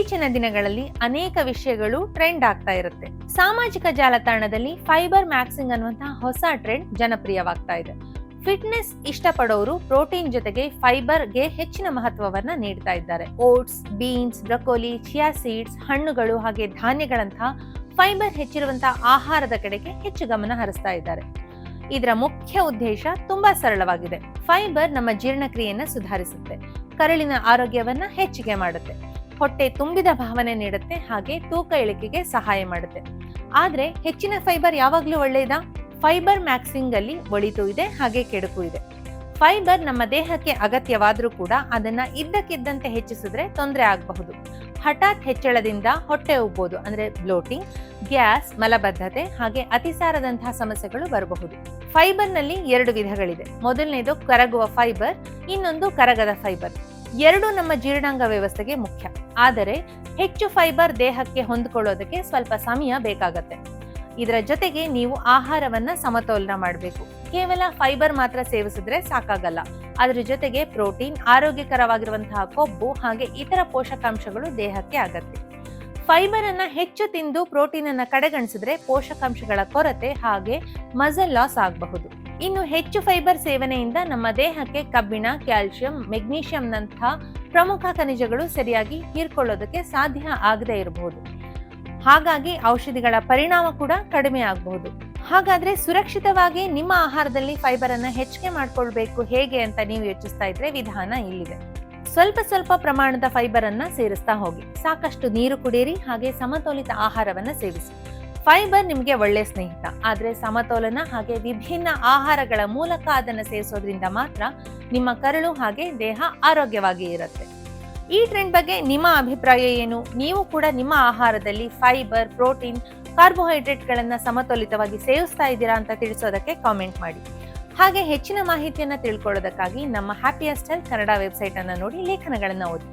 ಇತ್ತೀಚಿನ ದಿನಗಳಲ್ಲಿ ಅನೇಕ ವಿಷಯಗಳು ಟ್ರೆಂಡ್ ಆಗ್ತಾ ಇರುತ್ತೆ. ಸಾಮಾಜಿಕ ಜಾಲತಾಣದಲ್ಲಿ ಫೈಬರ್ ಮ್ಯಾಕ್ಸಿಂಗ್ ಅನ್ನುವಂತಹ ಹೊಸ ಟ್ರೆಂಡ್ ಜನಪ್ರಿಯವಾಗ್ತಾ ಇದೆ. ಫಿಟ್ನೆಸ್ ಇಷ್ಟಪಡೋರು ಪ್ರೋಟೀನ್ ಜೊತೆಗೆ ಫೈಬರ್ಗೆ ಹೆಚ್ಚಿನ ಮಹತ್ವವನ್ನ ನೀಡ್ತಾ ಇದ್ದಾರೆ. Oats beans broccoli chia seeds ಹಣ್ಣುಗಳು ಹಾಗೆ ಧಾನ್ಯಗಳಂತಹ ಫೈಬರ್ ಹೆಚ್ಚಿರುವಂತಹ ಆಹಾರದ ಕಡೆಗೆ ಹೆಚ್ಚು ಗಮನ ಹರಿಸ್ತಾ ಇದ್ದಾರೆ. ಇದರ ಮುಖ್ಯ ಉದ್ದೇಶ ತುಂಬಾ ಸರಳವಾಗಿದೆ. ಫೈಬರ್ ನಮ್ಮ ಜೀರ್ಣಕ್ರಿಯೆಯನ್ನ ಸುಧಾರಿಸುತ್ತೆ. ಕರಳಿನ ಆರೋಗ್ಯವನ್ನ ಹೆಚ್ಚಿಗೆ ಮಾಡುತ್ತೆ. ಹೊಟ್ಟೆ ತುಂಬಿದ ಭಾವನೆ ನೀಡುತ್ತೆ, ಹಾಗೆ ತೂಕ ಇಳಿಕೆಗೆ ಸಹಾಯ ಮಾಡುತ್ತೆ. ಆದ್ರೆ ಹೆಚ್ಚಿನ ಫೈಬರ್ ಯಾವಾಗ್ಲೂ ಒಳ್ಳೆಯದ? ಫೈಬರ್ ಮ್ಯಾಕ್ಸಿಂಗ್ ಅಲ್ಲಿ ಒಳಿತು ಇದೆ, ಹಾಗೆ ಕೆಡುಕು ಇದೆ. ಫೈಬರ್ ನಮ್ಮ ದೇಹಕ್ಕೆ ಅಗತ್ಯವಾದರೂ ಕೂಡ ಅದನ್ನ ಇದ್ದಕ್ಕಿದ್ದಂತೆ ಹೆಚ್ಚಿಸಿದ್ರೆ ತೊಂದರೆ ಆಗಬಹುದು. ಹಠಾತ್ ಹೆಚ್ಚಳದಿಂದ ಹೊಟ್ಟೆ ಉಬ್ಬೋದು, ಅಂದ್ರೆ ಬ್ಲೋಟಿಂಗ್ ಗ್ಯಾಸ್, ಮಲಬದ್ಧತೆ, ಹಾಗೆ ಅತಿಸಾರದಂತಹ ಸಮಸ್ಯೆಗಳು ಬರಬಹುದು. ಫೈಬರ್ನಲ್ಲಿ ಎರಡು ವಿಧಗಳಿದೆ. ಮೊದಲನೇದು ಕರಗುವ ಫೈಬರ್ ಇನ್ನೊಂದು ಕರಗದ ಫೈಬರ್ ಎರಡು ನಮ್ಮ ಜೀರ್ಣಾಂಗ ವ್ಯವಸ್ಥೆಗೆ ಮುಖ್ಯ. ಆದರೆ ಹೆಚ್ಚು ಫೈಬರ್ ದೇಹಕ್ಕೆ ಹೊಂದ್ಕೊಳ್ಳೋದಕ್ಕೆ ಸ್ವಲ್ಪ ಸಮಯ ಬೇಕಾಗತ್ತೆ. ಇದರ ಜೊತೆಗೆ ನೀವು ಆಹಾರವನ್ನ ಸಮತೋಲನ ಮಾಡಬೇಕು. ಕೇವಲ ಫೈಬರ್ ಮಾತ್ರ ಸೇವಿಸಿದ್ರೆ ಸಾಕಾಗಲ್ಲ. ಅದರ ಜೊತೆಗೆ ಪ್ರೋಟೀನ್, ಆರೋಗ್ಯಕರವಾಗಿರುವಂತಹ ಕೊಬ್ಬು ಹಾಗೆ ಇತರ ಪೋಷಕಾಂಶಗಳು ದೇಹಕ್ಕೆ ಅಗತ್ಯ. ಫೈಬರ್ ಅನ್ನ ಹೆಚ್ಚು ತಿಂದು ಪ್ರೋಟೀನ್ ಅನ್ನ ಕಡೆಗಣಿಸಿದ್ರೆ ಪೋಷಕಾಂಶಗಳ ಕೊರತೆ ಹಾಗೆ ಮಸಲ್ ಲಾಸ್ ಆಗಬಹುದು. ಇನ್ನು ಹೆಚ್ಚು ಫೈಬರ್ ಸೇವನೆಯಿಂದ ನಮ್ಮ ದೇಹಕ್ಕೆ ಕಬ್ಬಿಣ ಕ್ಯಾಲ್ಸಿಯಂ ಮೆಗ್ನೀಷಿಯಂನಂತಹ ಪ್ರಮುಖ ಖನಿಜಗಳು ಸರಿಯಾಗಿ ಹೀರ್ಕೊಳ್ಳೋದಕ್ಕೆ ಸಾಧ್ಯ ಆಗದೇ ಇರಬಹುದು. ಹಾಗಾಗಿ ಔಷಧಿಗಳ ಪರಿಣಾಮ ಕೂಡ ಕಡಿಮೆ ಆಗಬಹುದು. ಹಾಗಾದ್ರೆ ಸುರಕ್ಷಿತವಾಗಿ ನಿಮ್ಮ ಆಹಾರದಲ್ಲಿ ಫೈಬರ್ ಅನ್ನ ಹೆಚ್ಚಿಗೆ ಮಾಡ್ಕೊಳ್ಬೇಕು ಹೇಗೆ ಅಂತ ನೀವು ಯೋಚಿಸ್ತಾ ಇದ್ರೆ ವಿಧಾನ ಇಲ್ಲಿದೆ. ಸ್ವಲ್ಪ ಸ್ವಲ್ಪ ಪ್ರಮಾಣದ ಫೈಬರ್ ಅನ್ನ ಸೇರಿಸ್ತಾ ಹೋಗಿ. ಸಾಕಷ್ಟು ನೀರು ಕುಡಿಯಿರಿ ಹಾಗೆ ಸಮತೋಲಿತ ಆಹಾರವನ್ನ ಸೇವಿಸಿ. ಫೈಬರ್ ನಿಮಗೆ ಒಳ್ಳೆ ಸ್ನೇಹಿತ. ಆದರೆ ಸಮತೋಲನ ಹಾಗೆ ವಿಭಿನ್ನ ಆಹಾರಗಳ ಮೂಲಕ ಅದನ್ನು ಸೇವಿಸೋದ್ರಿಂದ ಮಾತ್ರ ನಿಮ್ಮ ಕರುಳು ಹಾಗೆ ದೇಹ ಆರೋಗ್ಯವಾಗಿ ಇರುತ್ತೆ. ಈ ಟ್ರೆಂಡ್ ಬಗ್ಗೆ ನಿಮ್ಮ ಅಭಿಪ್ರಾಯ ಏನು? ನೀವು ಕೂಡ ನಿಮ್ಮ ಆಹಾರದಲ್ಲಿ ಫೈಬರ್ ಪ್ರೋಟೀನ್ ಕಾರ್ಬೋಹೈಡ್ರೇಟ್ಗಳನ್ನು ಸಮತೋಲಿತವಾಗಿ ಸೇವಿಸ್ತಾ ಇದ್ದೀರಾ ಅಂತ ತಿಳಿಸೋದಕ್ಕೆ ಕಾಮೆಂಟ್ ಮಾಡಿ. ಹಾಗೆ ಹೆಚ್ಚಿನ ಮಾಹಿತಿಯನ್ನು ತಿಳ್ಕೊಳ್ಳೋದಕ್ಕಾಗಿ ನಮ್ಮ ಹ್ಯಾಪಿಯಸ್ಟ್ ಹೆಲ್ತ್ ಕನ್ನಡ ವೆಬ್ಸೈಟನ್ನು ನೋಡಿ ಲೇಖನಗಳನ್ನು ಓದಿ.